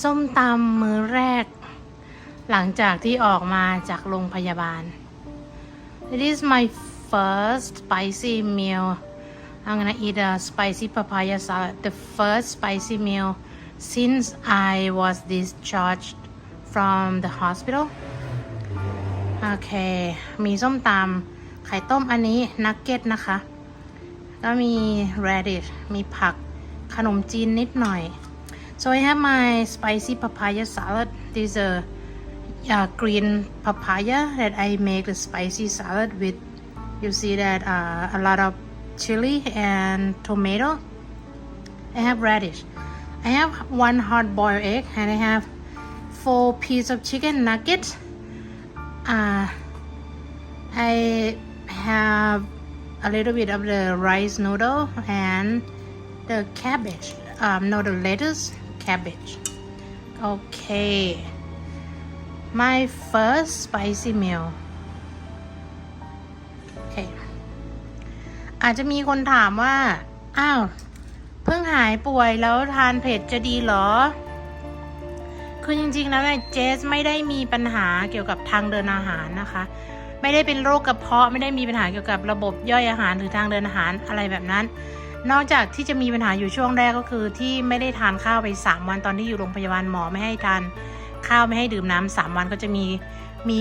ส้มตำมื้อแรก หลังจากที่ออกมาจากโรงพยาบาล It is my first spicy meal I'm gonna eat a spicy papaya salad the first spicy meal since I was discharged from the hospital โอเค มีส้มตำไข่ต้มอันนี้นักเก็ตนะคะ ก็มี radish มีผักขนมจีนนิดหน่อย so I have my spicy papaya salad. This is a green papaya that I make the spicy salad with. You see that uh, a lot of chili and tomato. I have radish. I have one hard boiled egg and I have four piece of chicken nuggets. Uh, I have a little bit of the rice noodle and the cabbage um, no the lettuce cabbage okay my first spicy meal โอเคอาจจะมีคนถามว่า อ้าว เพิ่งหายป่วยแล้วทานเผ็ดจะดีหรอ คือจริงๆแล้วเนี่ยเจสไม่ได้มีปัญหาเกี่ยวกับทางเดินอาหารนะคะ ไม่ได้เป็นโรคกระเพาะไม่ได้มีปัญหาเกี่ยวกับระบบย่อยอาหารหรือทางเดินอาหารอะไรแบบนั้น นอกจากที่จะมีปัญหาอยู่ช่วงแรกก็คือที่ไม่ได้ทานข้าวไป 3 วันตอนที่อยู่โรงพยาบาลหมอไม่ให้ทานข้าวไม่ให้ดื่มน้ำสามวันก็จะมีมี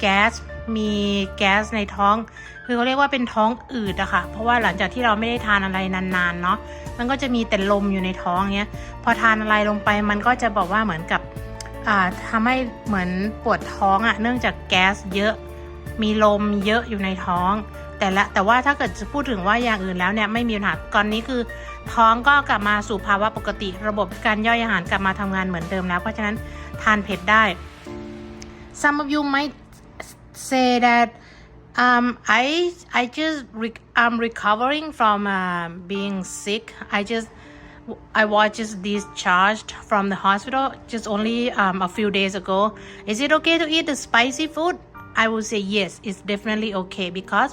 แก๊สมีแก๊สในท้อง คือเขาเรียกว่าเป็นท้องอืดอะค่ะ เพราะว่าหลังจากที่เราไม่ได้ทานอะไรนานๆเนาะมันก็จะมีแต่ลมอยู่ในท้องเงี้ยพอทานอะไรลงไปมันก็จะบอกว่าเหมือนกับอ่าทำให้เหมือนปวดท้องอะเนื่องจากแก๊สเยอะ มีลมเยอะอยู่ในท้อง แต่ละแต่ว่าถ้าเกิดจะพูดถึงว่าอย่างอื่นแล้วเนี่ยไม่มีปัญหาก่อนนี้คือ ท้องก็กลับมาสู่ภาวะปกติ ระบบการย่อยอาหารกลับมาทำงานเหมือนเดิมแล้ว เพราะฉะนั้นทานเผ็ดได้ Some of you might say that um, I I just re- I'm recovering from uh, being sick. I just I was just discharged from the hospital just only um, a few days ago. Is it okay to eat the spicy food? I would say yes. It's definitely okay because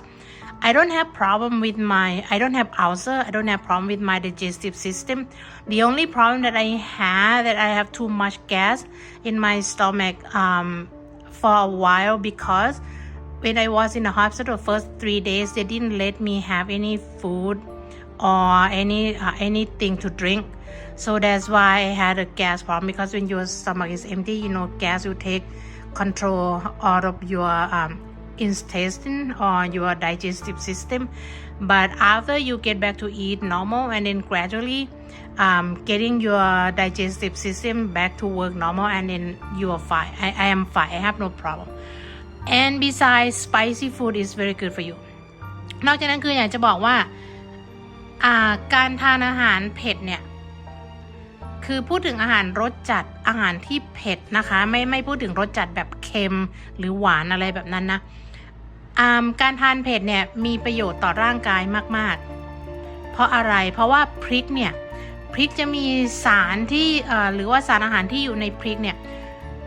I don't have problem with my I don't have ulcer. I don't have problem with my digestive system. The only problem that I have that I have too much gas in my stomach um, for a while because when I was in the hospital first three days, they didn't let me have any food or any uh, anything to drink. So that's why I had a gas problem because when your stomach is empty, you know, gas will take control out of your um, intestine or your digestive system. But after you get back to eat normal and then gradually um, getting your digestive system back to work normal and then you are fine. I, I am fine. I have no problem. and besides spicy food is very good for you นอกจากนั้นคืออยากจะบอกว่าการทานอาหารเผ็ดเนี่ยคือพูดถึงอาหารรสจัดอาหารที่เผ็ดนะคะ ไม่ไม่พูดถึงรสจัดแบบเค็มหรือหวานอะไรแบบนั้นนะ การทานเผ็ดเนี่ยมีประโยชน์ต่อร่างกายมาก ๆ เพราะอะไร เพราะว่าพริกเนี่ยพริกจะมีสารที่หรือว่าสารอาหารที่อยู่ในพริกเนี่ย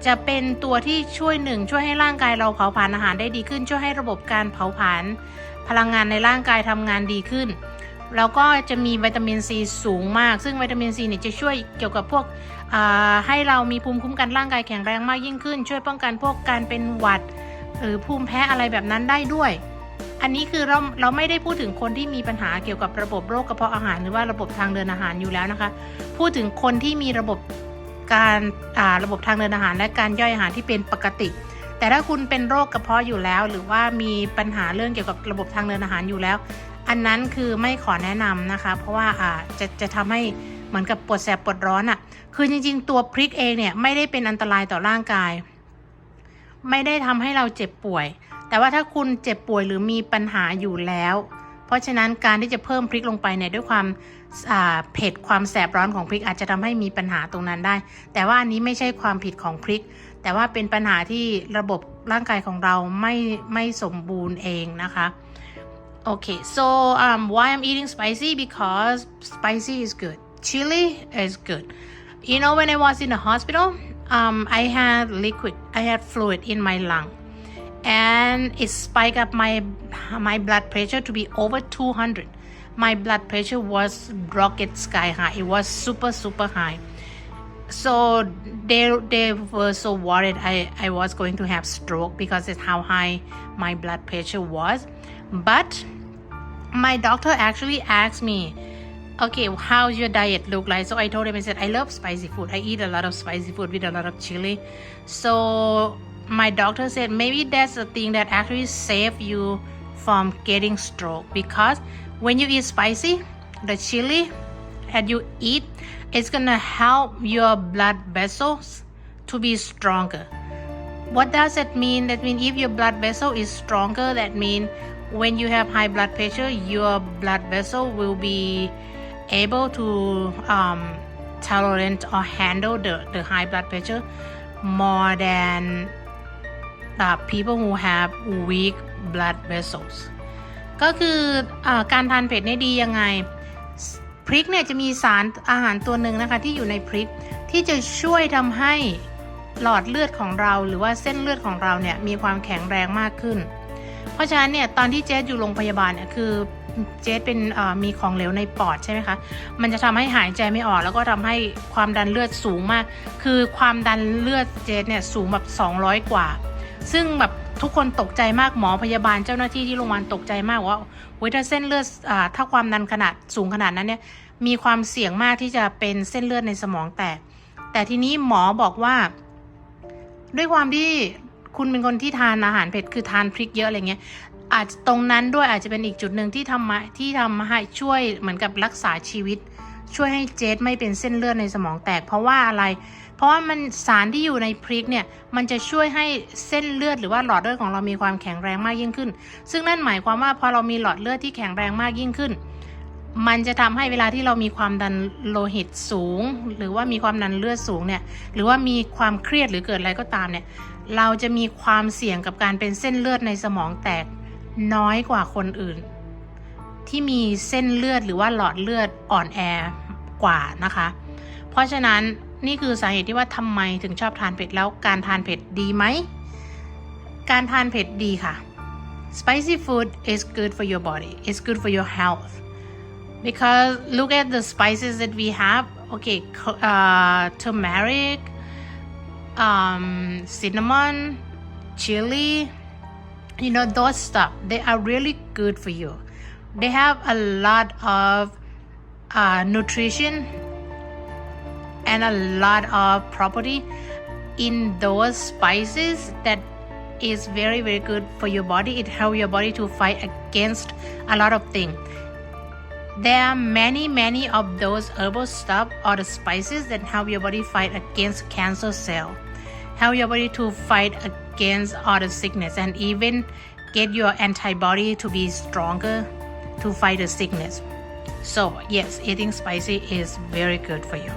จะเป็นตัวที่ช่วยหนึ่งช่วยให้ร่างกายเราเผาผลาญอาหารได้ดีขึ้น ช่วยให้ระบบการเผาผลาญพลังงานในร่างกายทำงานดีขึ้น แล้วก็จะมีวิตามินซีสูงมาก ซึ่งวิตามินซีเนี่ยจะช่วยเกี่ยวกับพวกให้เรามีภูมิคุ้มกันร่างกายแข็งแรงมากยิ่งขึ้น ช่วยป้องกันพวกการเป็นหวัด หรือภูมิแพ้อะไรแบบนั้นได้ด้วย อันนี้คือเราเราไม่ได้พูดถึงคนที่มีปัญหาเกี่ยวกับระบบโรคกระเพาะอาหารหรือว่าระบบทางเดินอาหารอยู่แล้วนะคะ พูดถึงคนที่มีระบบการาระบบทางเดินอาหาร และการย่อยอาหารที่เป็นปกติ แต่ถ้าคุณเป็นโรคกระเพาะอยู่แล้ว หรือว่ามีปัญหาเรื่องเกี่ยวกับระบบทางเดินอาหารอยู่แล้ว อันนั้นคือไม่ขอแนะนำนะคะ เพราะว่าาจะจะทำให้เหมือนกับปวดแสบปวดร้อนอะ่ะ คือจริง ๆ ตัวพริกเองเนี่ยไม่ได้เป็นอันตรายต่อร่างกาย ไม่ได้ทำให้เราเจ็บป่วย แต่ว่าถ้าคุณเจ็บป่วยหรือมีปัญหาอยู่แล้ว เพราะฉะนั้นการที่จะเพิ่มพริกลงไปเนี่ยด้วยความเผ็ดความแสบร้อนของพริกอาจจะทำให้มีปัญหาตรงนั้นได้ แต่ว่าอันนี้ไม่ใช่ความผิดของพริก แต่ว่าเป็นปัญหาที่ระบบร่างกายของเราไม่ไม่สมบูรณ์เองนะคะ Okay, so um, why I'm eating spicy? Because spicy is good. Chili is good. You know, when I was in the hospital, um, I had liquid, I had fluid in my lung, and it spiked up my my blood pressure to be over 200. My blood pressure was rocket sky high. It was super super high. so they they were so worried I I was going to have stroke because it's how high my blood pressure was but my doctor actually asked me okay how's your diet look like? So i told him i said i love spicy food. I eat a lot of spicy food with a lot of chili. So my doctor said maybe that's the thing that actually save you from getting stroke because when you eat spicy the chili that you eat it's gonna help your blood vessels to be stronger. What does that mean? That means if your blood vessel is stronger that means when you have high blood pressure your blood vessel will be able to um, tolerate or handle the, the high blood pressure more than uh, people who have weak blood vessels ก็คืออการทานเผ็ดเนี่ยดียังไง พริกเนี่ยจะมีสารอาหารตัวหนึ่งนะคะที่อยู่ในพริกที่จะช่วยทำให้หลอดเลือดของเราหรือว่าเส้นเลือดของเราเนี่ยมีความแข็งแรงมากขึ้น เพราะฉะนั้นเนี่ยตอนที่เจสอยู่โรงพยาบาลเนี่ยคือ เจสเป็นมีของเหลวในปอดใช่ไหมคะ มันจะทำให้หายใจไม่ออก แล้วก็ทำให้ความดันเลือดสูงมาก คือความดันเลือดเจสเนี่ยสูงแบบ 200 กว่า ซึ่งแบบทุกคนตกใจมากหมอพยาบาลเจ้าหน้าที่ที่โรงพยาบาลตกใจมากว่าเว้ยถ้าเส้นเลือดอถ้าความดันขนาดสูงขนาดนั้นเนี่ยมีความเสี่ยงมากที่จะเป็นเส้นเลือดในสมองแตก แต่ทีนี้หมอบอกว่า ด้วยความที่คุณเป็นคนที่ทานอาหารเผ็ดคือทานพริกเยอะอะไรเงี้ย อาจตรงนั้นด้วยอาจจะเป็นอีกจุดหนึ่งที่ทำมาที่ทำให้ช่วยเหมือนกับรักษาชีวิต ช่วยให้เจสไม่เป็นเส้นเลือดในสมองแตก เพราะว่าอะไร เพราะว่ามันสารที่อยู่ในพริกเนี่ยมันจะช่วยให้เส้นเลือดหรือว่าหลอดเลือดของเรามีความแข็งแรงมากยิ่งขึ้น ซึ่งนั่นหมายความว่าพอเรามีหลอดเลือดที่แข็งแรงมากยิ่งขึ้น มันจะทำให้เวลาที่เรามีความดันโลหิตสูง หรือว่ามีความดันเลือดสูงเนี่ยหรือว่ามีความเครียดหรือเกิดอะไรก็ตามเนี่ยเราจะมีความเสี่ยงกับการเป็นเส้นเลือดในสมองแตก น้อยกว่าคนอื่น ที่มีเส้นเลือดหรือว่าหลอดเลือดอ่อนแอกว่านะคะ เพราะฉะนั้นนี่คือสาเหตุที่ว่าทำไมถึงชอบทานเผ็ดแล้วการทานเผ็ดดีไหม การทานเผ็ดดีค่ะ spicy food is good for your body it's good for your health because look at the spices that we have okay uh, turmeric um, cinnamon chili you know those stuff they are really good for you. They have a lot of uh, nutrition and a lot of property in those spices that is very very good for your body. It helps your body to fight against a lot of things there are many many of those herbal stuff or the spices that help your body fight against cancer cell help your body to fight against all the sickness and even get your antibody to be stronger to fight the sickness so yes eating spicy is very good for you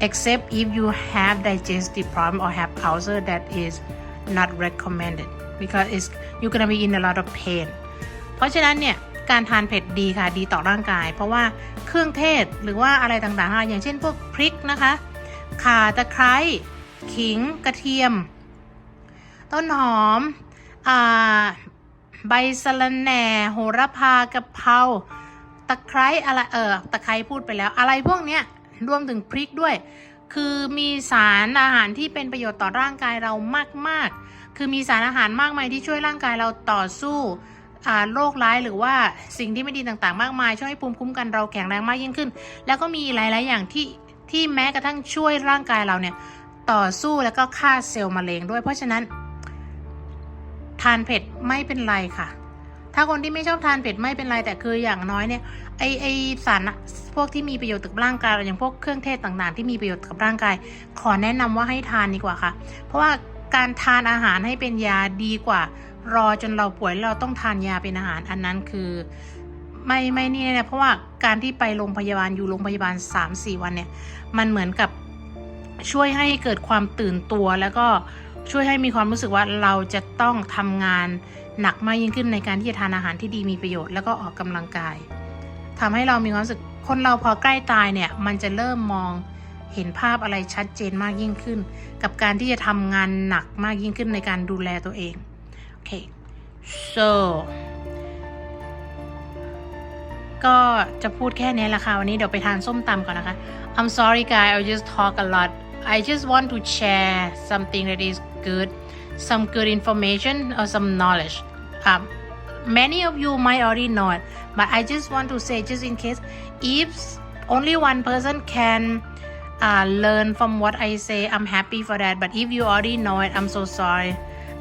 except if you have digestive problem or have ulcer that is not recommended because it's you're gonna be in a lot of pain เพราะฉะนั้นเนี่ยการทานเผ็ดดีค่ะดีต่อร่างกาย เพราะว่าเครื่องเทศหรือว่าอะไรต่างๆ อย่างเช่นพวกพริกนะคะข่าตะไคร้ ขิงกระเทียม ต้นหอมอ่าใบสะระแหน่ โหระพากะเพราตะไคร้อะไรเออตะไคร้พูดไปแล้ว อะไรพวกเนี้ยรวมถึงพริกด้วย คือมีสารอาหารที่เป็นประโยชน์ต่อร่างกายเรามาก ๆ คือมีสารอาหารมากมายที่ช่วยร่างกายเราต่อสู้โรคร้ายหรือว่าสิ่งที่ไม่ดีต่างๆ มากมาย ช่วยให้ภูมิคุ้มกันเราแข็งแรงมากยิ่งขึ้น แล้วก็มีหลายๆอย่างที่ที่แม้กระทั่งช่วยร่างกายเราเนี่ย ต่อสู้แล้วก็ฆ่าเซลล์มะเร็งด้วย เพราะฉะนั้น ทานเผ็ดไม่เป็นไรค่ะ ถ้าคนที่ไม่ชอบทานเผ็ดไม่เป็นไร แต่คืออย่างน้อยเนี่ยไอไอสารอะพวกที่มีประโยชน์กับร่างกายอย่างพวกเครื่องเทศต่างๆ ที่มีประโยชน์กับร่างกาย ขอแนะนำว่าให้ทานดีกว่าค่ะ เพราะว่าการทานอาหารให้เป็นยาดีกว่า รอจนเราป่วยเราต้องทานยาเป็นอาหารอันนั้นคือไม่ไม่นี่นะเพราะว่าการที่ไปโรงพยาบาลอยู่โรงพยาบาล 3-4 วันเนี่ย มันเหมือนกับ ช่วยให้เกิดความตื่นตัว แล้วก็ช่วยให้มีความรู้สึกว่าเราจะต้องทำงานหนักมากยิ่งขึ้นในการที่จะทานอาหารที่ดีมีประโยชน์แล้วก็ออกกำลังกายทำให้เรามีความรู้สึกคนเราพอใกล้ตายเนี่ยมันจะเริ่มมองเห็นภาพอะไรชัดเจนมากยิ่งขึ้น กับการที่จะทำงานหนักมากยิ่งขึ้นในการดูแลตัวเองโอเค so ก็จะพูดแค่นี้ละค่ะ วันนี้เดี๋ยวไปทานส้มตำก่อนนะคะ I'm sorry guys I just talk a lot I just want to share something that is good some good information or some knowledge. Um, many of you might already know it but I just want to say just in case if only one person can uh, learn from what I say I'm happy for that. But if you already know it I'm so sorry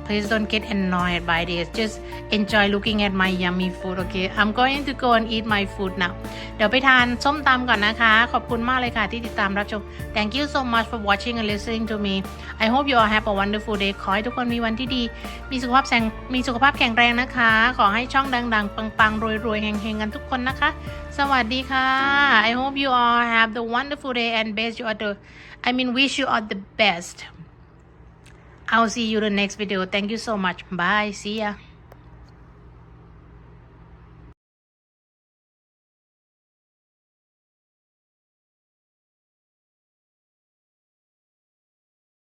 please don't get annoyed by this just enjoy looking at my yummy food okay I'm going to go and eat my food now เดี๋ยวไปทานส้มตำก่อนนะคะ ขอบคุณมากเลยค่ะที่ติดตามรับชม Thank you so much for watching and listening to me I hope you all have a wonderful day ขอให้ทุกคนมีวันที่ดี มีสุขภาพแข็งมีสุขภาพแข็งแรงนะคะ ขอให้ช่องดัง ๆ ปังๆ รวยๆ เฮงๆ กันทุกคนนะคะ สวัสดีค่ะ I hope you all have the wonderful day and best you are the I mean wish you all the best I'll see you in the next video. Thank you so much. Bye. See ya.